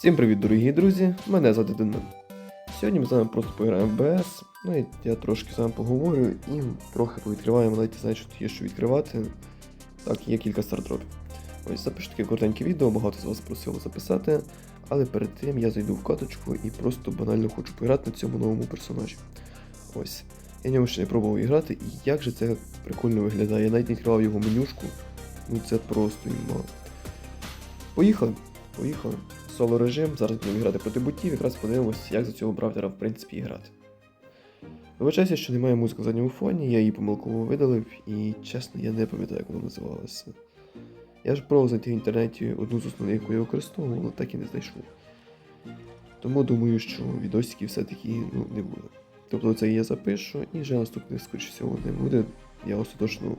Всім привіт, дорогі друзі! Мене звати Денис. Сьогодні ми з вами просто пограємо в БС. Ну і я трошки з вами поговорю і трохи повідкриваємо, навіть знаю, що тут є що відкривати. Так, є кілька стартропів. Ось запишу таке коротеньке відео, багато з вас просило записати. Але перед тим я зайду в каточку і просто банально хочу пограти на цьому новому персонажі. Ось. Я ньому ще не пробував грати, і як же це прикольно виглядає. Я навіть не відкривав його менюшку. Ну це просто імба. Поїхали. Поїхали. Соло режим, зараз будемо грати проти ботів, якраз подивимось, як за цього бравдера в принципі грати. Вибачайся, що немає музики в задньому фоні, я її помилково видалив, і чесно, я не пам'ятаю, як вона називалася. Я ж пробував знайти в інтернеті одну з основних, яку я використовував, але так і не знайшов. Тому думаю, що відосиків все-таки ну, не буде. Тобто це я запишу, і вже наступних, скоріше всього, не буде. Я остаточно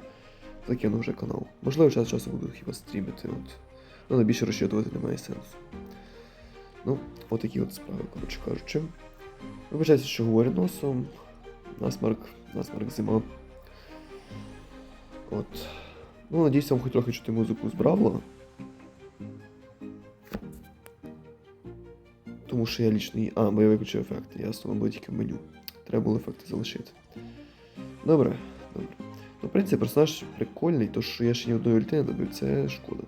закину вже канал. Можливо, час часу буду хіба стрімити, от. Ну, але більше розчитувати немає сенсу. Ну, отакі от справи, коротше кажучи. Вибачайте, що говорю носом. Насмарк, насмарк зима. От. Ну, надіюсь, вам хоч трохи чути музику з Бравла. Тому що я лічний. А, бо я виключив ефекти, ясно, було тільки в меню. Треба було ефекти залишити. Добре, добре. Ну, в принципі, персонаж прикольний, то що я ще ні одної ульти не добив, це шкода.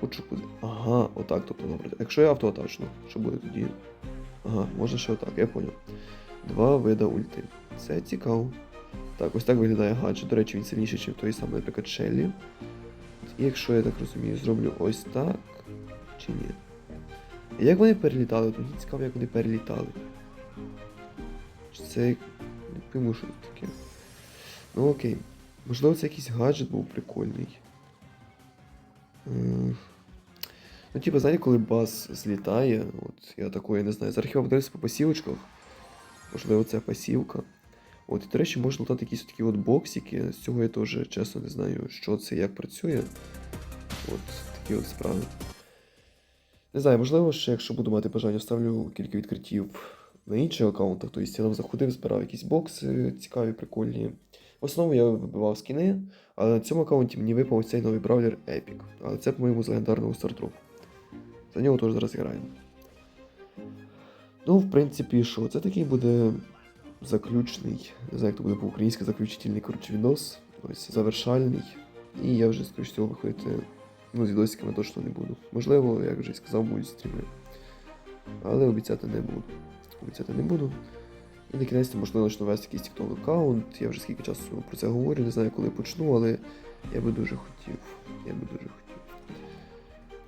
Хочу куди. Ага, отак, тобто добре. Якщо я автоатачну, що буде тоді? Ага, можна ще отак, я поняв. Два вида ульти. Це цікаво. Так, ось так виглядає гаджет. До речі, він сильніший, ніж той самий, наприклад, Шеллі. І якщо я так розумію, зроблю ось так. Чи ні? Як вони перелітали? Мені цікаво, як вони перелітали. Чи це. Не пойму, що це таке. Ну окей. Можливо, це якийсь гаджет був прикольний. Ну, типу, знаєте, коли бас злітає, от я такої не знаю. Зараз хіба подивився по пасівочках. Можливо, це пасівка. От, і, до речі, можна летати якісь такі от боксики. З цього я теж чесно не знаю, що це як працює. От такі от справи. Не знаю, можливо, ще якщо буду мати бажання, ставлю кілька відкриттів на інших аккаунтах. Тобто я там заходив, збирав якісь бокси цікаві, прикольні. В основному я вибивав скіни, але на цьому аккаунті мені випав цей новий бравлер Epic. Але це, по-моєму, з легендарного стартропу. За нього теж зараз граємо. Ну, в принципі, що? Це такий буде заключний, не знаю, як то буде по-українськи, заключительний коротше, відос. Ось завершальний. І я вже, скоріш всього, виходити ну, з відосиками точно не буду. Можливо, як вже й сказав, будуть стріми. Але обіцяти не буду. Обіцяти не буду. І на кінець, можливо, почну вести якийсь TikTok аккаунт. Я вже скільки часу про це говорю, не знаю, коли почну, але я би дуже хотів. Я би дуже хотів.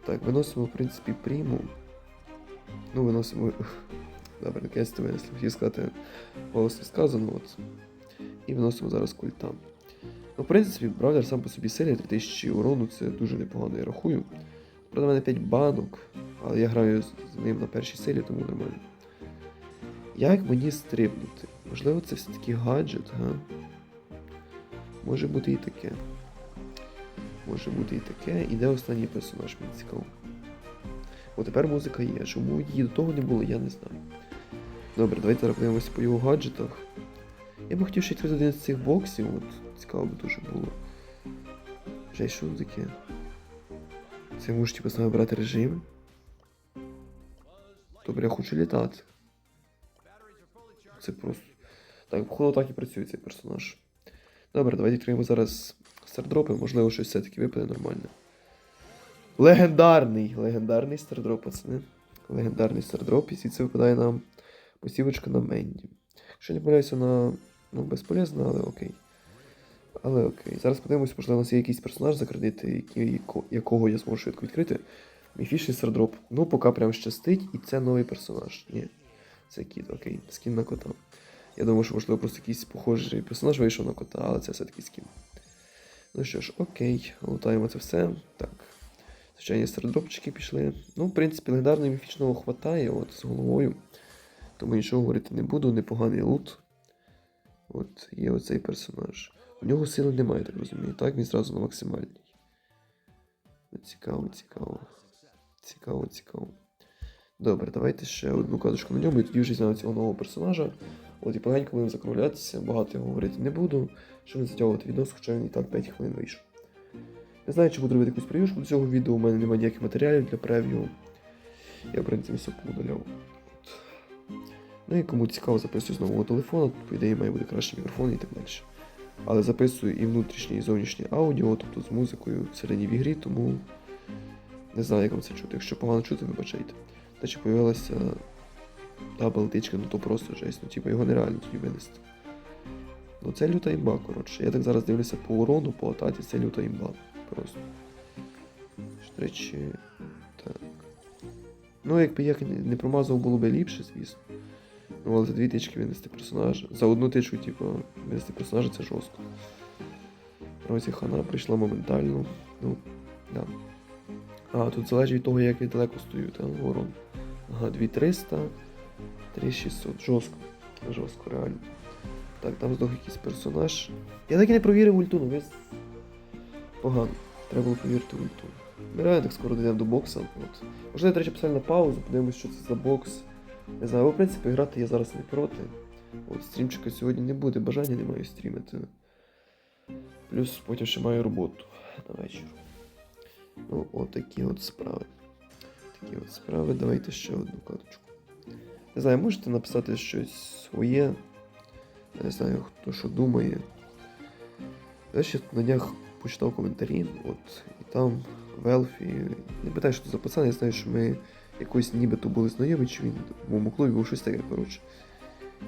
Так, виносимо, в принципі, пріму. Ну, виносимо. Добре, наконець то винесли. Хотів сказати голосно сказано, от. І виносимо зараз культа. Ну, в принципі, бравлер сам по собі сильний, 3000 урону це дуже непогано, я рахую. Правда, в мене 5 банок, але я граю з ним на першій силі, тому нормально. Як мені стрибнути? Можливо, це все-таки гаджет, га? Може бути і таке. Може бути і таке. І де останній персонаж, мені цікаво. О, тепер музика є. Чому її до того не було, я не знаю. Добре, давайте подивимося по його гаджетах. Я би хотів ще відкрити один з цих боксів, от цікаво би дуже було. Вже що таке? Це можеш типу саме брати режим. Добре, я хочу літати. Це просто. Так, походу так і працює цей персонаж. Добре, давайте відкриємо зараз стардропи, можливо, щось все-таки випаде нормально. Легендарний, легендарний стардроп, пацани. Легендарний стардроп, і звідси випадає нам посівочка на Менді. Якщо не помиляюся, вона ну, безполезна, але окей. Але окей. Зараз подивимось, можливо, у нас є якийсь персонаж закредити, який, якого я зможу швидко відкрити. Міфічний стардроп. Ну, поки прям щастить, і це новий персонаж. Ні. Це кіт, окей. Скін на кота. Я думаю, що можливо просто якийсь похожий персонаж вийшов на кота, але це все-таки скін. Ну що ж, окей, лутаємо це все. Так. Звичайні стардропчики пішли. Ну, в принципі, легендарного міфічного хватає, от з головою. Тому нічого говорити не буду, непоганий лут. От є оцей персонаж. У нього сили немає, так розумію. Так, він зразу на максимальній. Цікаво, цікаво. Цікаво, цікаво. Добре, давайте ще одну кадочку на ньому, і тоді вже знаю цього нового персонажа. От і поганько будемо закруглятися, багато я говорити не буду, щоб не затягувати відос, хоча він і так 5 хвилин вийшов. Не знаю, чи буду робити якусь прев'юшку до цього відео, у мене немає ніяких матеріалів для прев'ю. Я, в принципі, все поудаляв. Ну і кому цікаво, записую з нового телефону, по ідеї має бути кращий мікрофон і так далі. Але записую і внутрішнє, і зовнішнє аудіо, тобто з музикою всередині в ігрі, тому не знаю, як вам це чути. Якщо погано чути, вибачайте. Та чи появилася та балтичка, ну то просто жесть. Ну, типу, його нереально тоді винести. Ну це люта імба, коротше. Я так зараз дивлюся по урону, по атаці, це люта імба. Просто. До речі, так. Ну, якби як не- не промазав, було б ліпше, звісно. Ну, але за дві тички винести персонажа. За одну тичку, типу, винести персонажа це жорстко. Розі хана прийшла моментально. Ну, да. А, тут залежить від того, як я далеко стою, там ворон. Ага, 2300, 3600. Жорстко. Жорстко, реально. Так, там здох якийсь персонаж. Я так і не провірив ульту, ну ви... Погано. Треба було повірити в ульту. Ми реально так скоро дійдемо до бокса. От. Можливо, до речі, писали на паузу, подивимось, що це за бокс. Не знаю, в принципі, грати я зараз не проти. От стрімчика сьогодні не буде, бажання не маю стрімити. Плюс потім ще маю роботу на вечір. Ну, от такі от справи. Такі от справи. Давайте ще одну карточку. Не знаю, можете написати щось своє. Не знаю, хто що думає. Я ще на днях почитав коментарі, от, і там в Елфі. Не питаю, що це за я знаю, що ми якось нібито були знайомі, чи він в моєму клубі був щось таке, коротше.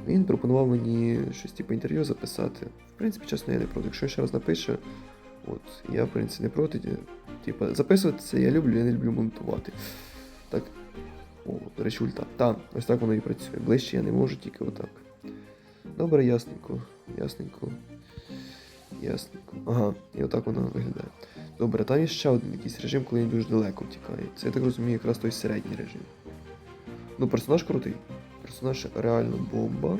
Він пропонував мені щось типу інтерв'ю записати. В принципі, чесно, я не проти. Якщо він ще раз напише, от, я, в принципі, не проти. Типа, записувати це я люблю, я не люблю монтувати. Так. О, до речі, ульта. Та, ось так воно і працює. Ближче я не можу, тільки отак. Добре, ясненько, ясненько. Ясненько. Ага, і отак воно виглядає. Добре, там є ще один якийсь режим, коли він дуже далеко втікає. Це я так розумію, якраз той середній режим. Ну, персонаж крутий. Персонаж реально бомба.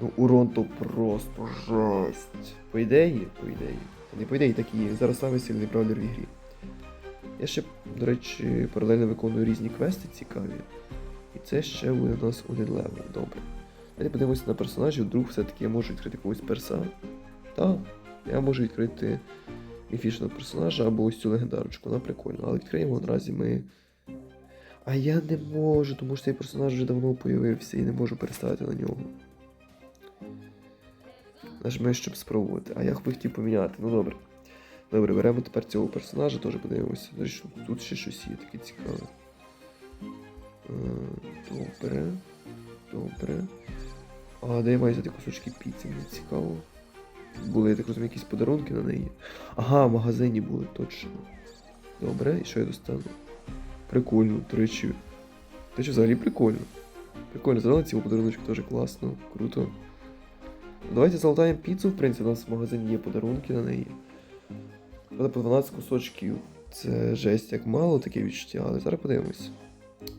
Ну, урон то просто жесть. По ідеї, по ідеї. Не по ідеї, так і є. Зараз самий сильний бравлер в ігрі. Я ще, до речі, паралельно виконую різні квести цікаві. І це ще буде у нас один левел. Добре. Давайте подивимося на персонажів, вдруг все-таки я можу відкрити якогось перса. Так, я можу відкрити міфічного персонажа або ось цю легендарочку, вона прикольна, але відкриємо наразі ми. А я не можу, тому що цей персонаж вже давно появився і не можу переставити на нього. Нажми, щоб спробувати. А я би хотів поміняти. Ну добре. Добре, беремо тепер цього персонажа, теж подивимося. Тут ще щось є таке цікаве. Е, Добре. Добре. А де я маю взяти кусочки піци? Мені цікаво. Були, я так розумію, якісь подарунки на неї. Ага, в магазині були, точно. Добре, і що я достану? Прикольно. До речі, взагалі прикольно. Прикольно, зробили ці подаруночки теж класно, круто. Давайте залатаємо піцу, в принципі, у нас в магазині є подарунки на неї. Але по 12 кусочків. Це жесть як мало таке відчуття, але зараз подивимось.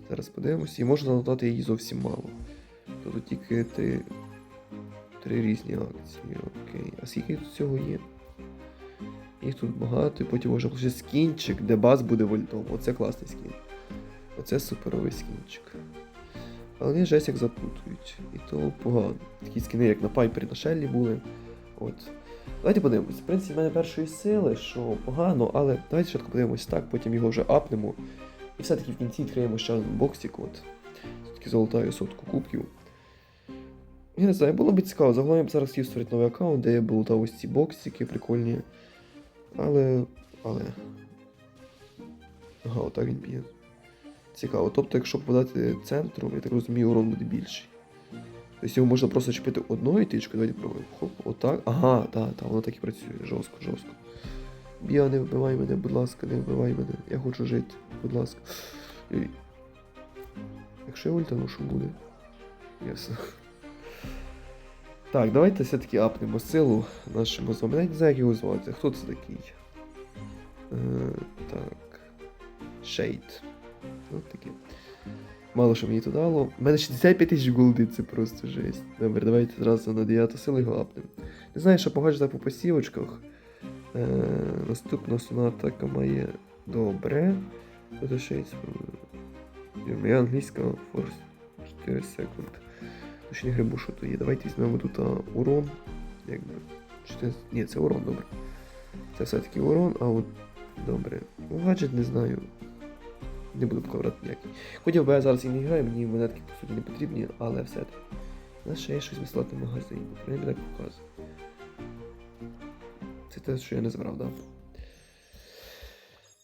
Зараз подивимось. І можна залатати її зовсім мало. Тобто тільки три, три різні акції. Окей. А скільки тут всього є? Їх тут багато, і потім можна ще скінчик, де баз буде вольтом. Оце класний скін. Оце суперовий скінчик. Але вони жесть як запутують. І то погано. Такі скіни, як на Пайпері, на Шеллі були. От. Давайте подивимось. В принципі, в мене першої сили, що погано, але давайте спочатку подивимось так, потім його вже апнемо. І все-таки в кінці відкриємо ще один боксик. От. Все-таки золотаю сотку кубків. Я не знаю, було б цікаво. Загалом я б зараз хотів створити новий аккаунт, де я б лутав ось ці боксики прикольні. Але. Але. Ага, отак він б'є. Цікаво. Тобто, якщо попадати центром, я так розумію, урон буде більший. Тобто його можна просто чіпити одною тичкою, давайте пробуємо. Хоп, отак. Ага, так, так, воно так і працює. Жорстко, жорстко. Біа, не вбивай мене, будь ласка, не вбивай мене. Я хочу жити, будь ласка. Якщо я ультану, що буде? Ясно. Так, давайте все-таки апнемо силу нашому з вами. Я не знаю, як його звати. Хто це такий? Е, так. Шейд. Ось таке. Мало що мені то дало. У мене 65 тисяч голди, це просто жесть. Добре, давайте зразу на 9 силу його апнемо. Не знаю, що погано по посівочках. Е, наступна основна атака має добре. Це ще є. Моя англійська форс 4 секунд. Точно не грибу, що то є. Давайте візьмемо тут урон. Якби. 14... Ні, це урон, добре. Це все-таки урон, а от. Добре. Ну, гаджет не знаю. Не буду покладати ніякий. Хоч ОБС зараз і не грає, мені монетки по суті не потрібні, але все-таки. У нас ще є щось безплатний магазин. Принаймні так показує. Це те, що я не забрав? Да?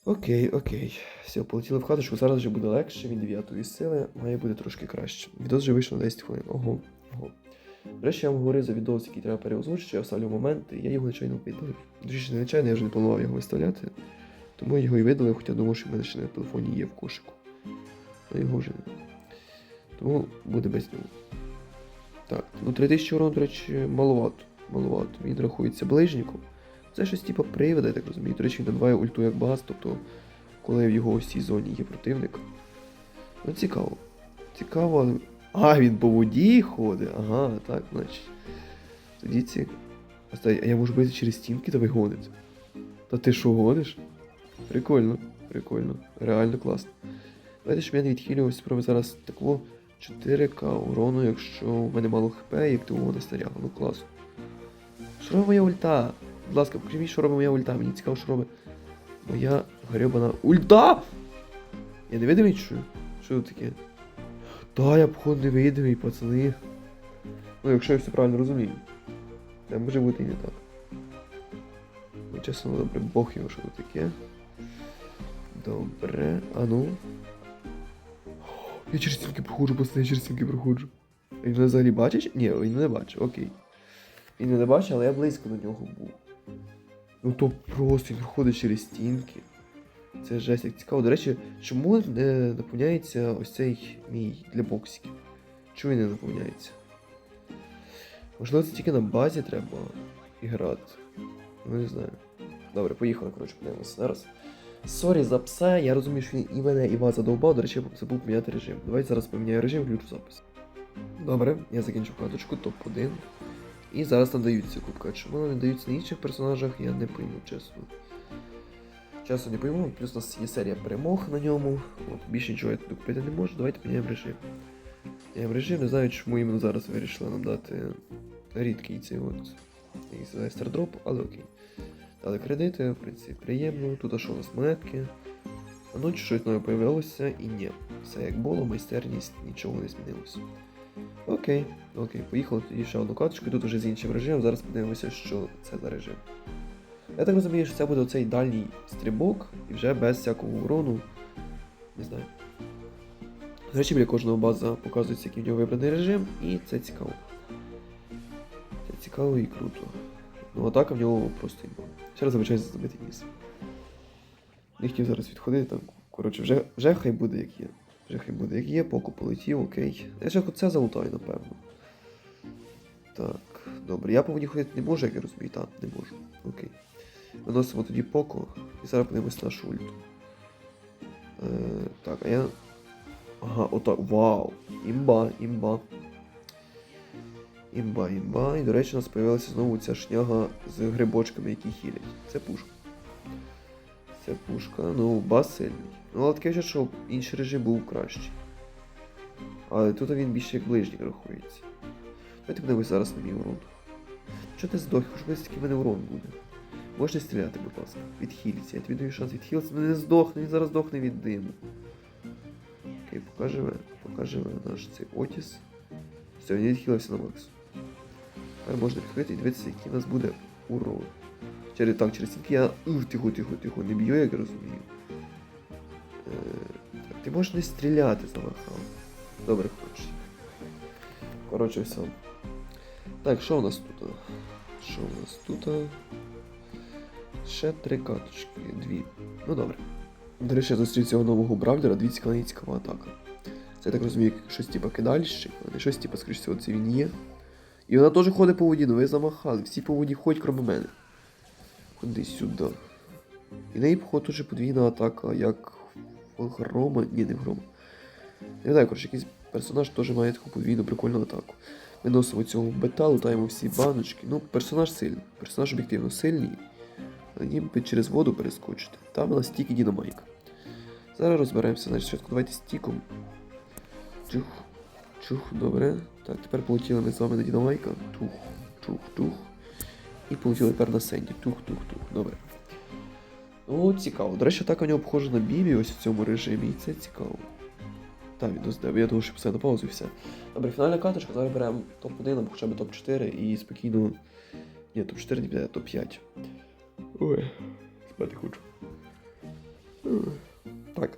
Окей, окей. Все, полетіли в що зараз вже буде легше, він 9 сили, має бути трошки краще. Відос вже вийшов на 10 хвилин. Ого, ого. До я вам говорив за відос, який треба переозвучити, я вставлю моменти, я його нечайно видалив. До не я вже не планував його виставляти. Тому я його і видалив, хоча думав, що в мене ще на телефоні є в кошику. Але його вже не. Тому буде без нього. Так, ну 3000 урон, до речі, маловато. Маловато. Він рахується ближніком. Це щось типу привида, я так розумію. До речі, він надбає ульту як бас, тобто, коли в його ось цій зоні є противник. Ну, цікаво. Цікаво. але- А, він по воді ходить. Ага, так, значить. Тоді ці. А я можу бити через стінки та вигонити. Та ти що гониш? Прикольно, прикольно. Реально класно. Давайте, щоб я не відхилювався, спробую зараз таку 4К урону, якщо в мене мало хп і активована снаряга. Ну клас. Що робить моя ульта? Будь ласка, покажіть, що робить моя ульта. Мені цікаво, що робить моя гребана ульта! Я не видимий чи що? Тут таке? Та, я походу не видимий, пацани. Ну, якщо я все правильно розумію. Це може бути і не так. Ну, чесно, добре, бог його, що таке. Добре, а ну. Я через стінки проходжу, пацани, я через стінки проходжу. Він мене взагалі бачить? Ні, він мене бачить, окей. Він мене бачить, але я близько до нього був. Ну то просто він проходить через стінки. Це жесть, як цікаво. До речі, чому не наповняється ось цей мій для боксиків? Чому він не наповняється? Можливо, це тільки на базі треба грати. Ну не знаю. Добре, поїхали, коротше, подивимося зараз. Сорі за пса, я розумію, що він і мене, і вас задовбав, до речі, я забув поміняти режим. Давайте зараз поміняю режим, включу запис. Добре, я закінчу каточку, топ-1. І зараз надаються кубка. Чому вони не даються на інших персонажах, я не пойму, чесно. Чесно не пойму, плюс у нас є серія перемог на ньому. От, більше нічого я тут купити не можу, давайте поміняємо режим. Міняємо режим, не знаю, чому іменно зараз вирішили нам дати рідкий цей от стардроп, але окей. Дали кредити, в принципі, приємно. Тут а що у нас монетки. А ну щось нове появилося і ні. Все як було, майстерність, нічого не змінилося. Окей, окей, поїхали тоді ще одну каточку, тут вже з іншим режимом. Зараз подивимося, що це за режим. Я так розумію, що це буде оцей дальній стрибок і вже без всякого урону. Не знаю. До речі, біля кожного база показується, який в нього вибраний режим, і це цікаво. Це цікаво і круто. Ну, атака в нього просто імба. Ще раз вибачаюся за ніс. Не хотів зараз відходити там. Коротше, вже, вже хай буде як є. Вже хай буде як є, поку полетів, окей. Я ще це залутаю, напевно. Так, добре. Я по воді ходити не можу, як я розумію, так, не можу. Окей. Виносимо тоді поко і зараз подивимось нашу ульту. Е, так, а я. Ага, отак. Вау! Імба, імба. Імба, імба. І, до речі, у нас з'явилася знову ця шняга з грибочками, які хілять. Це пушка. Це пушка. Ну, бас сильний. Ну, але таке вже, що інший режим був кращий. Але тут він більше як ближній рахується. Давайте подивимось зараз на мій урон. Чого ти здох? Хоч би який в мене урон буде. Можна стріляти, будь ласка. Відхиліться. Я тобі даю шанс відхилитися. Ну не здохне, він зараз здохне від диму. Окей, покажемо, покажемо наш цей Отіс. Все, він відхилився на макс. Тепер можна відкрити і дивитися, який у нас буде урон. Через, так, через стінки я. Ух, тихо, тихо, тихо, не б'ю, як розумію. Е, так, ти можеш не стріляти замахав. Добре, коротше. Коротше, все. Так, що у нас тут? Що у нас тут? Ще три каточки, дві. Ну добре. До речі, я зустрів цього нового бравлера, дві цікава атака. Це я так розумію, щось типа кидальщик, але щось типа, скоріш всього, це він є. І вона теж ходить по воді, ну ви замахали. Всі по воді ходять, крім мене. Ходи сюди. І неї, походу, теж подвійна атака, як Грома. Ні, не Грома. Не знаю, коротше, якийсь персонаж теж має таку подвійну прикольну атаку. Ми носимо цього бета, лутаємо всі баночки. Ну, персонаж сильний. Персонаж об'єктивно сильний. Їм через воду перескочити. Там у нас стік і дінамайк. Зараз розберемося, значить, спочатку давайте стіком. Чух, чух, добре. Так, тепер полетіли ми з вами на дінамайка. Тух, тух, тух. І полетіли тепер на Сенді. Тух, тух, тух. Добре. Ну, цікаво. До речі, так у нього похоже на бібі ось в цьому режимі, і це цікаво. Так, відос де, я думаю, що писати на паузу і все. Добре, фінальна каточка, зараз беремо топ-1 або хоча б топ-4 і спокійно. Ні, топ-4 не піде, топ-5. Ой, спати хочу. Так,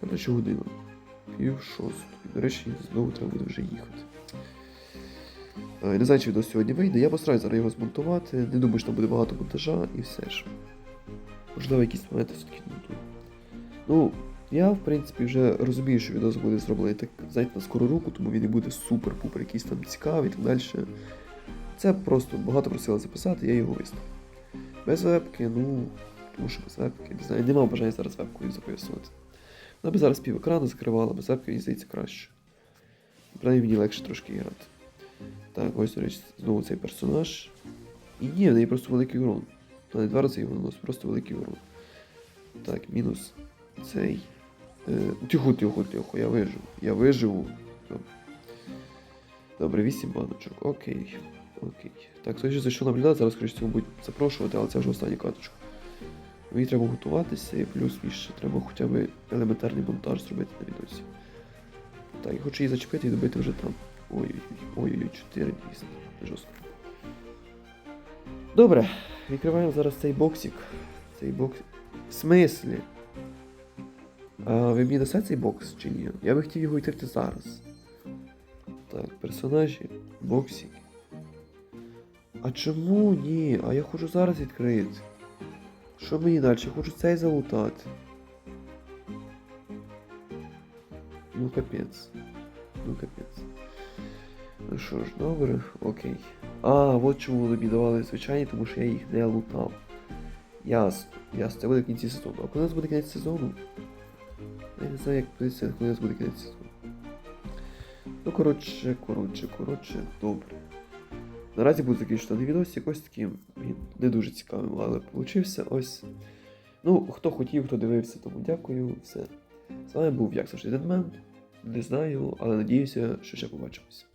коротше година. Пів шостої. До речі, знову треба буде вже їхати. Е, Не знаю, чи відео сьогодні вийде. Я постараюсь зараз його змонтувати. Не думаю, що там буде багато монтажа і все ж. Можливо, якісь моменти все-таки змонтую. Ну, я, в принципі, вже розумію, що відео буде зроблений так, знаєте, на скору руку, тому він не буде супер-пупер якийсь там цікавий і так далі. Це просто багато просили записати, я його виставив. Без вебки, ну, тому що без вебки, не знаю, не бажання зараз вебкою записувати. Вона би зараз пів екрану закривала, без вебки, мені здається, краще. Принаймні мені легше трошки грати. Так, ось, до речі, знову цей персонаж. І ні, в неї просто великий урон. Та не два рази його наносить, просто великий урон. Так, мінус цей. Е, тихо, тихо, тихо, я виживу. Я виживу. Добре. Добре, 8 баночок. Окей. Окей. Так, хтось ще зайшов наблюдати, зараз, скоріше, всього, будуть запрошувати, але це вже остання каточка. Мені треба готуватися, і плюс ще треба хоча б елементарний монтаж зробити на відосі. Так, я хочу її зачепити і добити вже там. Ой-ой-ой, ой-ой-ой, 4 200. Жорстко. Добре, відкриваємо зараз цей боксик. Цей бокс. В смислі? А ви мені дасте цей бокс чи ні? Я би хотів його відкрити зараз. Так, персонажі, боксик. А чому ні? А я хочу зараз відкрити. Що мені далі? Я хочу цей залутати. Ну капець. Ну капець. Ну що ж, добре, окей. А, от чому вони мені давали звичайні, тому що я їх не лутав. Ясно, ясно, це буде кінці сезону. А коли нас буде кінець сезону? Я не знаю, як позиція, коли у нас буде кінець сезону. Ну, коротше, коротше, коротше, добре. Наразі буду закінчити даний відос якось таким він не дуже цікавим, але получився ось. Ну, хто хотів, хто дивився, тому дякую. Все. З вами був як завжди Дедмен. Не знаю, але надіюся, що ще побачимось.